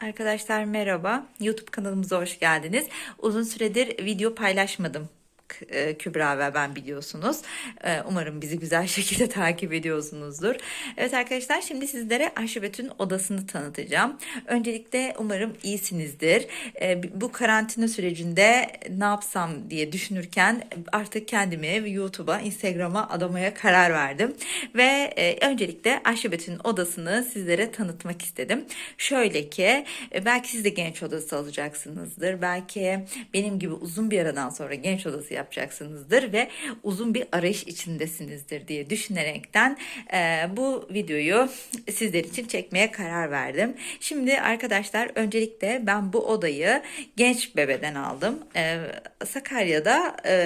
Arkadaşlar merhaba. YouTube kanalımıza hoş geldiniz. Uzun süredir video paylaşmadım. K- e, Kübra ve ben biliyorsunuz. E, Umarım bizi güzel şekilde takip ediyorsunuzdur. Evet arkadaşlar şimdi sizlere Betül'ün odasını tanıtacağım. Öncelikle umarım iyisinizdir. E, Bu karantina sürecinde ne yapsam diye düşünürken artık kendimi YouTube'a, Instagram'a adamaya karar verdim. Ve e, öncelikle Betül'ün odasını sizlere tanıtmak istedim. Şöyle ki e, belki siz de genç odası alacaksınızdır. Belki benim gibi uzun bir aradan sonra genç odası yapacaksınızdır ve uzun bir arayış içindesinizdir diye düşünerekten e, bu videoyu sizler için çekmeye karar verdim. Şimdi arkadaşlar öncelikle ben bu odayı genç bebeden aldım. E, Sakarya'da e,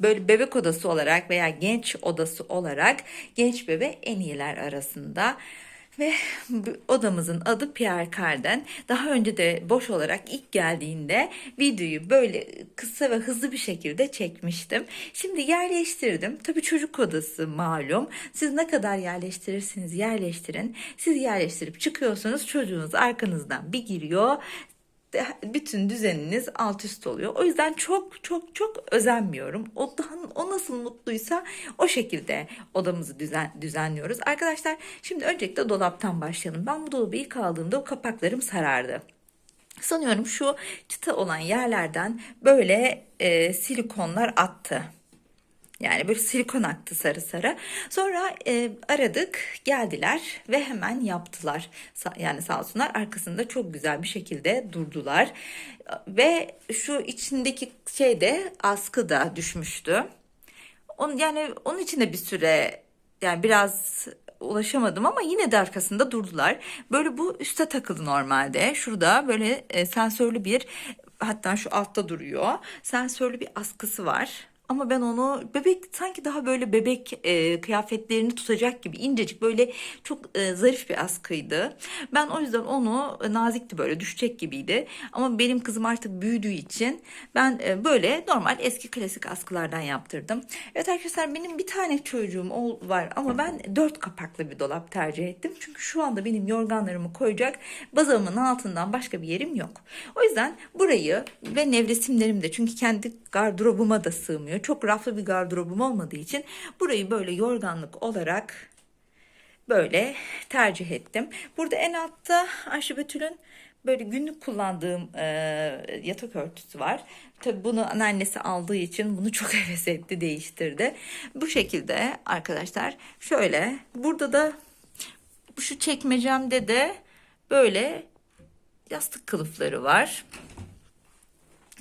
böyle bebek odası olarak veya genç odası olarak genç bebe en iyiler arasında. Ve odamızın adı Pierre Carden. Daha önce de boş olarak ilk geldiğinde videoyu böyle kısa ve hızlı bir şekilde çekmiştim. Şimdi yerleştirdim. Tabii çocuk odası malum. Siz ne kadar yerleştirirsiniz yerleştirin. Siz yerleştirip çıkıyorsunuz çocuğunuz arkanızdan bir giriyor bütün düzeniniz alt üst oluyor. O yüzden çok çok çok özenmiyorum. O, o nasıl mutluysa o şekilde odamızı düzen, düzenliyoruz. Arkadaşlar şimdi öncelikle dolaptan başlayalım. Ben bu dolabı ilk aldığımda o kapaklarım sarardı. Sanıyorum şu çıta olan yerlerden böyle e, silikonlar attı. Yani böyle silikon aktı sarı sarı. Sonra e, aradık geldiler ve hemen yaptılar. Sa- yani sağ olsunlar arkasında çok güzel bir şekilde durdular. Ve şu içindeki şey de askı da düşmüştü. On, yani onun için de bir süre yani biraz ulaşamadım ama yine de arkasında durdular. Böyle bu üste takıldı normalde. Şurada böyle e, sensörlü bir hatta şu altta duruyor. Sensörlü bir askısı var. Ama ben onu bebek sanki daha böyle bebek e, kıyafetlerini tutacak gibi incecik böyle çok e, zarif bir askıydı. Ben o yüzden onu e, nazikti böyle düşecek gibiydi. Ama benim kızım artık büyüdüğü için ben e, böyle normal eski klasik askılardan yaptırdım. Evet arkadaşlar benim bir tane çocuğum ol- var ama ben dört kapaklı bir dolap tercih ettim. Çünkü şu anda benim yorganlarımı koyacak bazamın altından başka bir yerim yok. O yüzden burayı ve nevresimlerim de çünkü kendi gardırobuma da sığmıyor. Çok raflı bir gardırobum olmadığı için burayı böyle yorganlık olarak böyle tercih ettim. Burada en altta Ayşe Betül'ün böyle günlük kullandığım e, yatak örtüsü var. Tabii bunu anneannesi aldığı için bunu çok heves etti, değiştirdi. Bu şekilde arkadaşlar şöyle burada da şu çekmecemde de böyle yastık kılıfları var.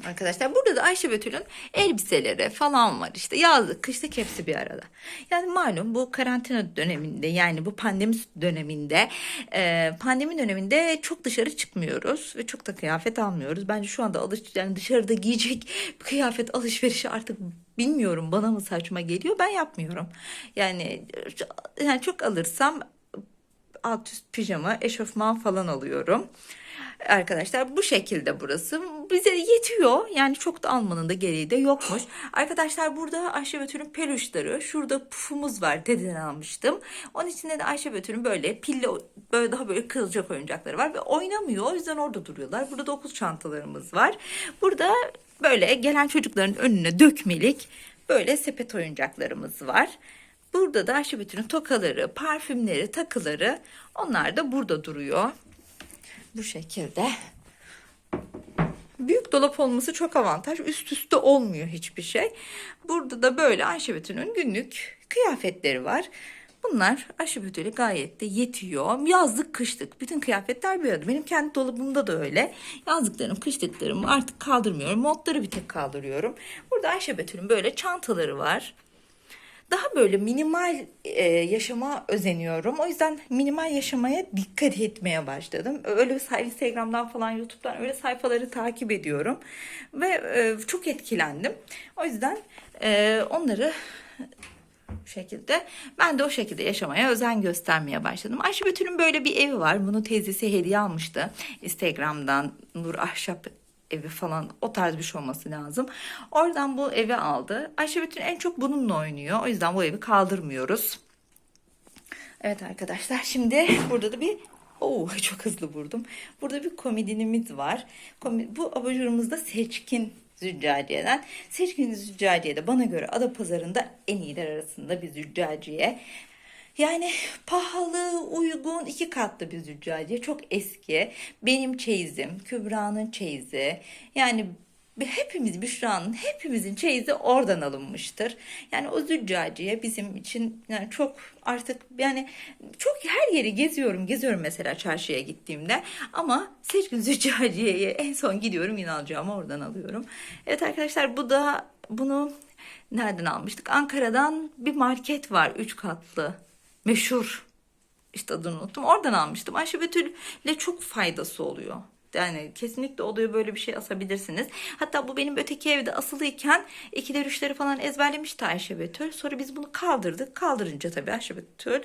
Arkadaşlar burada da Ayşe Betül'ün elbiseleri falan var işte yazlık kışlık hepsi bir arada. Yani malum bu karantina döneminde yani bu pandemi döneminde e, pandemi döneminde çok dışarı çıkmıyoruz ve çok da kıyafet almıyoruz. Bence şu anda alış yani dışarıda giyecek kıyafet alışverişi artık bilmiyorum bana mı saçma geliyor ben yapmıyorum. Yani yani çok alırsam alt üst pijama, eşofman falan alıyorum. Arkadaşlar bu şekilde burası bize yetiyor. Yani çok da almanın da gereği de yokmuş. Arkadaşlar burada Ayşe Betül'ün peluşları. Şurada pufumuz var. Dededen almıştım. Onun içinde de Ayşe Betül'ün böyle pilli böyle daha böyle kılacak oyuncakları var ve oynamıyor. O yüzden orada duruyorlar. Burada dokuz çantalarımız var. Burada böyle gelen çocukların önüne dökmelik böyle sepet oyuncaklarımız var. Burada da Ayşe Betül'ün tokaları, parfümleri, takıları onlar da burada duruyor. Bu şekilde. Büyük dolap olması çok avantaj. Üst üste olmuyor hiçbir şey. Burada da böyle Ayşe Betül'ün günlük kıyafetleri var. Bunlar Ayşe Betül'e gayet de yetiyor. Yazlık kışlık bütün kıyafetler bir arada. Benim kendi dolabımda da öyle. Yazlıklarım kışlıklarımı artık kaldırmıyorum. Montları bir tek kaldırıyorum. Burada Ayşe Betül'ün böyle çantaları var daha böyle minimal e, yaşama özeniyorum. O yüzden minimal yaşamaya dikkat etmeye başladım. Öyle Instagram'dan falan YouTube'dan öyle sayfaları takip ediyorum ve e, çok etkilendim. O yüzden e, onları şekilde. Ben de o şekilde yaşamaya özen göstermeye başladım. Ayşe Betül'ün böyle bir evi var. Bunu teyzesi hediye almıştı. Instagram'dan Nur Ahşap evi falan o tarz bir şey olması lazım. Oradan bu evi aldı. Ayşe Betül en çok bununla oynuyor. O yüzden bu evi kaldırmıyoruz. Evet arkadaşlar şimdi burada da bir Oo, çok hızlı vurdum. Burada bir komodinimiz var. Komi- Bu abajurumuz da seçkin züccaciyeden. Seçkin züccaciye de bana göre Adapazarı'nda en iyiler arasında bir züccaciye. Yani pahalı, uygun, iki katlı bir züccaciye. Çok eski. Benim çeyizim, Kübra'nın çeyizi. Yani hepimiz Büşra'nın hepimizin çeyizi oradan alınmıştır. Yani o züccaciye bizim için yani çok artık yani çok her yeri geziyorum. Geziyorum mesela çarşıya gittiğimde ama seçkin züccaciyeye en son gidiyorum yine alacağımı oradan alıyorum. Evet arkadaşlar bu da bunu nereden almıştık? Ankara'dan bir market var üç katlı. Meşhur işte adını unuttum. Oradan almıştım. Ayşe Betül'le çok faydası oluyor. Yani kesinlikle oluyor böyle bir şey asabilirsiniz. Hatta bu benim öteki evde asılıyken ikiler üçleri falan ezberlemişti Ayşe Betül. Sonra biz bunu kaldırdık. Kaldırınca tabii Ayşe Betül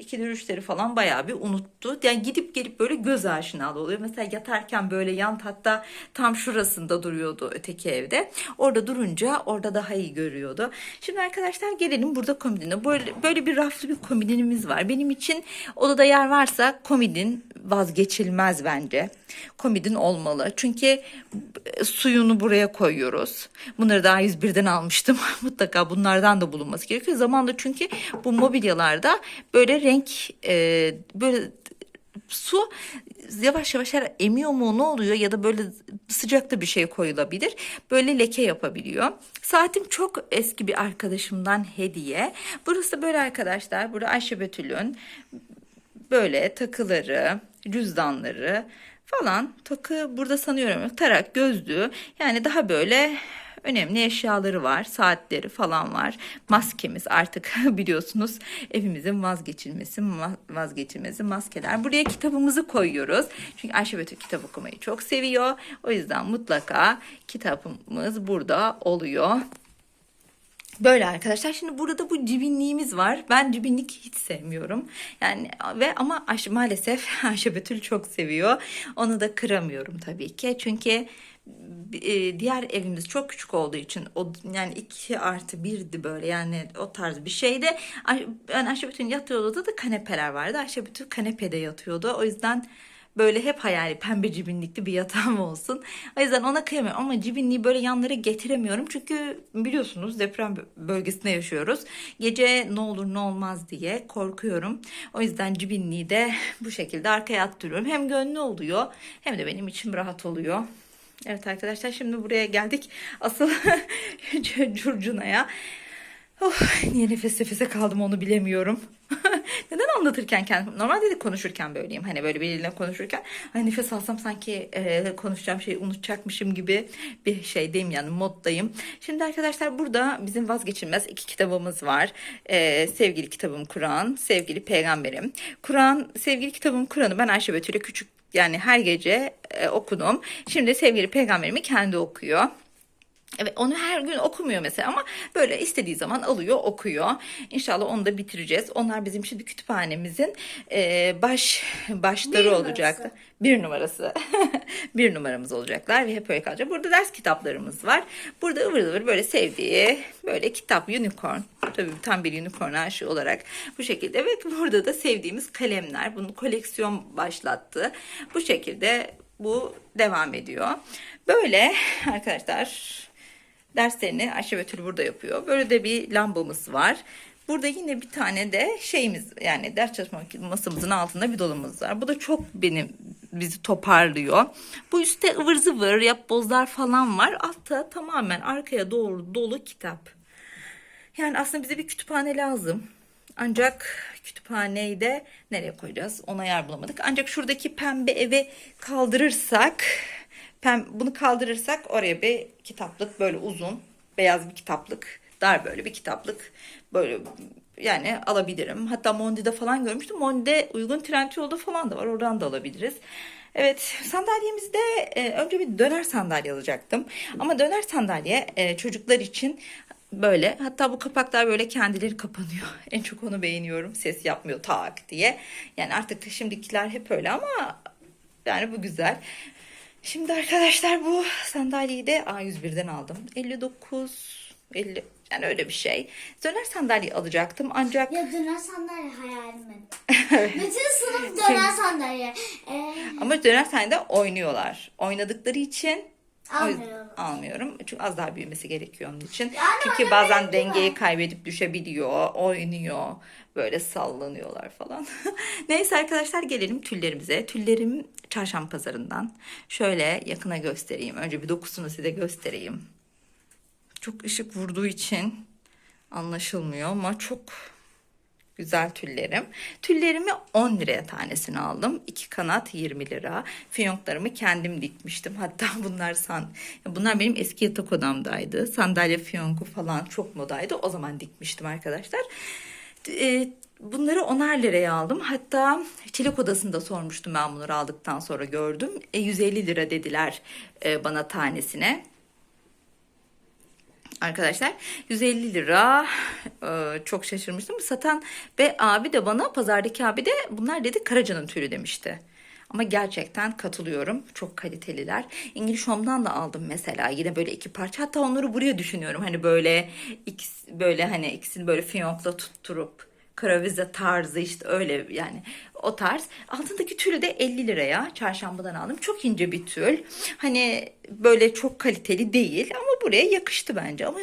ikiler üçleri falan bayağı bir unuttu. Yani gidip gelip böyle göz aşinalı oluyor. Mesela yatarken böyle yan hatta tam şurasında duruyordu öteki evde. Orada durunca orada daha iyi görüyordu. Şimdi arkadaşlar gelelim burada komodine. Böyle, böyle bir raflı bir komodinimiz var. Benim için odada yer varsa komodin vazgeçilmez bence. Komodin olmalı. Çünkü suyunu buraya koyuyoruz. Bunları daha 101'den almıştım. Mutlaka bunlardan da bulunması gerekiyor. Zamanla çünkü bu mobilyalarda böyle renk e, böyle su yavaş yavaş her emiyor mu ne oluyor ya da böyle sıcakta bir şey koyulabilir. Böyle leke yapabiliyor. Saatim çok eski bir arkadaşımdan hediye. Burası böyle arkadaşlar. Burada Ayşe Betül'ün böyle takıları, cüzdanları falan. Takı burada sanıyorum. Tarak, gözlüğü yani daha böyle önemli eşyaları var. Saatleri falan var. Maskemiz artık biliyorsunuz evimizin vazgeçilmesi vazgeçilmezi maskeler. Buraya kitabımızı koyuyoruz. Çünkü Ayşe Betül kitap okumayı çok seviyor. O yüzden mutlaka kitabımız burada oluyor. Böyle arkadaşlar. Şimdi burada bu cibinliğimiz var. Ben cibinlik hiç sevmiyorum. Yani ve ama Ayşe, maalesef Ayşe Betül çok seviyor. Onu da kıramıyorum tabii ki. Çünkü e, diğer evimiz çok küçük olduğu için o yani iki artı birdi böyle yani o tarz bir şeydi. Yani Ayşe Betül'ün yattığı odada da kanepeler vardı. Ayşe Betül kanepede yatıyordu. O yüzden böyle hep hayali pembe cibinlikli bir yatağım olsun. O yüzden ona kıyamıyorum ama cibinliği böyle yanlara getiremiyorum. Çünkü biliyorsunuz deprem bölgesinde yaşıyoruz. Gece ne olur ne olmaz diye korkuyorum. O yüzden cibinliği de bu şekilde arkaya attırıyorum. Hem gönlü oluyor hem de benim içim rahat oluyor. Evet arkadaşlar şimdi buraya geldik. Asıl curcunaya. Oh, niye nefes nefese kaldım onu bilemiyorum. Anlatırken kendim normalde de konuşurken böyleyim. Hani böyle biriyle konuşurken hani nefes alsam sanki e, konuşacağım şeyi unutacakmışım gibi bir şeydeyim yani moddayım. Şimdi arkadaşlar burada bizim vazgeçilmez iki kitabımız var. E, sevgili kitabım Kur'an, sevgili peygamberim. Kur'an, sevgili kitabım Kur'an'ı ben Ayşe Betül'e küçük yani her gece e, okudum. Şimdi sevgili peygamberimi kendi okuyor. Evet onu her gün okumuyor mesela ama böyle istediği zaman alıyor okuyor. İnşallah onu da bitireceğiz. Onlar bizim şimdi kütüphanemizin e, baş başları Bir numarası. olacaktı. Bir numarası. bir numaramız olacaklar ve hep öyle kalacak. Burada ders kitaplarımız var. Burada ıvır zıvır böyle sevdiği böyle kitap unicorn. Tabii tam bir unicorn aşığı olarak bu şekilde. Evet burada da sevdiğimiz kalemler. Bunu koleksiyon başlattı. Bu şekilde bu devam ediyor. Böyle arkadaşlar derslerini Ayşe Betül burada yapıyor. Böyle de bir lambamız var. Burada yine bir tane de şeyimiz yani ders çalışma masamızın altında bir dolabımız var. Bu da çok benim bizi toparlıyor. Bu üstte ıvır zıvır yapbozlar falan var. Altta tamamen arkaya doğru dolu kitap. Yani aslında bize bir kütüphane lazım. Ancak kütüphaneyi de nereye koyacağız? Ona yer bulamadık. Ancak şuradaki pembe evi kaldırırsak, bunu kaldırırsak oraya bir kitaplık böyle uzun, beyaz bir kitaplık, dar böyle bir kitaplık böyle yani alabilirim. Hatta Mondi'de falan görmüştüm. Mondi'de uygun Trendyol'da falan da var. Oradan da alabiliriz. Evet sandalyemizde e, önce bir döner sandalye alacaktım. Ama döner sandalye e, çocuklar için böyle hatta bu kapaklar böyle kendileri kapanıyor. En çok onu beğeniyorum. Ses yapmıyor tak diye. Yani artık şimdikiler hep öyle ama yani bu güzel. Şimdi arkadaşlar bu sandalyeyi de A101'den aldım. 59 50 yani öyle bir şey. Döner sandalye alacaktım ancak Ya döner sandalye hayalimin. Bütün sınıf döner sandalye. Ee, ama döner sandalyede oynuyorlar. Oynadıkları için Almıyorum. almıyorum. Çünkü az daha büyümesi gerekiyor onun için. Yani Çünkü bazen dengeyi kaybedip düşebiliyor, oynuyor. Böyle sallanıyorlar falan. Neyse arkadaşlar gelelim tüllerimize. Tüllerim çarşamba pazarından. Şöyle yakına göstereyim. Önce bir dokusunu size göstereyim. Çok ışık vurduğu için anlaşılmıyor ama çok güzel tüllerim. Tüllerimi 10 liraya tanesini aldım. İki kanat 20 lira. Fiyonklarımı kendim dikmiştim. Hatta bunlar san bunlar benim eski yatak odamdaydı. Sandalye fiyonku falan çok modaydı. O zaman dikmiştim arkadaşlar. E, Bunları 10'ar liraya aldım. Hatta çelik odasında sormuştum ben bunları aldıktan sonra gördüm. E, 150 lira dediler e, bana tanesine. Arkadaşlar 150 lira Ee, çok şaşırmıştım. Satan ve abi de bana pazardaki abi de bunlar dedi Karaca'nın tülü demişti. Ama gerçekten katılıyorum. Çok kaliteliler. İngiliz Home'dan da aldım mesela. Yine böyle iki parça. Hatta onları buraya düşünüyorum. Hani böyle ikisi, böyle hani ikisini böyle fiyonkla tutturup kravize tarzı işte öyle yani o tarz. Altındaki tülü de 50 liraya çarşambadan aldım. Çok ince bir tül. Hani böyle çok kaliteli değil ama buraya yakıştı bence. Ama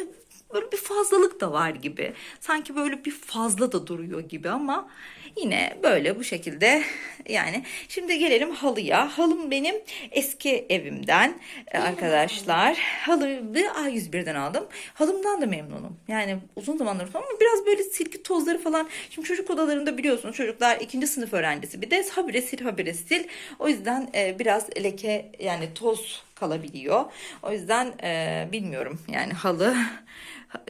böyle bir fazlalık da var gibi. Sanki böyle bir fazla da duruyor gibi ama yine böyle bu şekilde yani. Şimdi gelelim halıya. Halım benim eski evimden e, arkadaşlar. Halıyı A101'den aldım. Halımdan da memnunum. Yani uzun zamandır ama biraz böyle silgi tozları falan. Şimdi çocuk odalarında biliyorsunuz çocuklar ikinci sınıf öğrencisi. Bir de habire sil habire sil. O yüzden e, biraz leke yani toz kalabiliyor. O yüzden e, bilmiyorum yani halı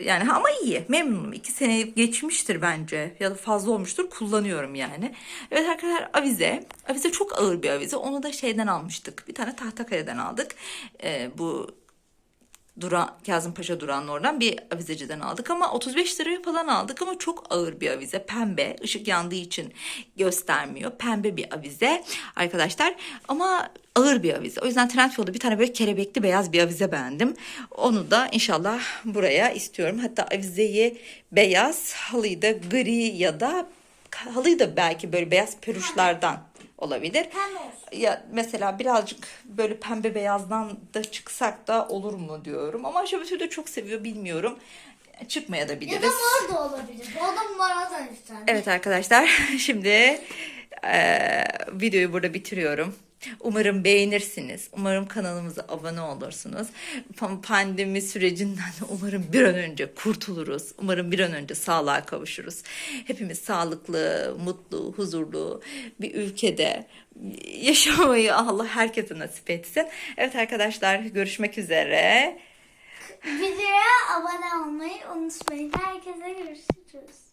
yani ama iyi memnunum. İki sene geçmiştir bence ya da fazla olmuştur kullanıyorum yani. Evet arkadaşlar avize. Avize çok ağır bir avize. Onu da şeyden almıştık. Bir tane Tahtakale'den aldık. E, bu Duran, Kazım Paşa durağının oradan bir avizeciden aldık ama 35 liraya falan aldık ama çok ağır bir avize. Pembe, ışık yandığı için göstermiyor. Pembe bir avize arkadaşlar ama ağır bir avize. O yüzden Trendyol'da bir tane böyle kelebekli beyaz bir avize beğendim. Onu da inşallah buraya istiyorum. Hatta avizeyi beyaz, halıyı da gri ya da halıyı da belki böyle beyaz peruşlardan olabilir. Pembe olsun. Ya mesela birazcık böyle pembe beyazdan da çıksak da olur mu diyorum. Ama Şabatü de çok seviyor bilmiyorum. Çıkmaya da Ya da biliriz. mor da olabilir. O da mordan ister. Evet arkadaşlar şimdi eee, videoyu burada bitiriyorum. Umarım beğenirsiniz. Umarım kanalımıza abone olursunuz. Pa- Pandemi sürecinden umarım bir an önce kurtuluruz. Umarım bir an önce sağlığa kavuşuruz. Hepimiz sağlıklı, mutlu, huzurlu bir ülkede yaşamayı Allah herkese nasip etsin. Evet arkadaşlar görüşmek üzere. Videoya abone olmayı unutmayın. Herkese görüşürüz.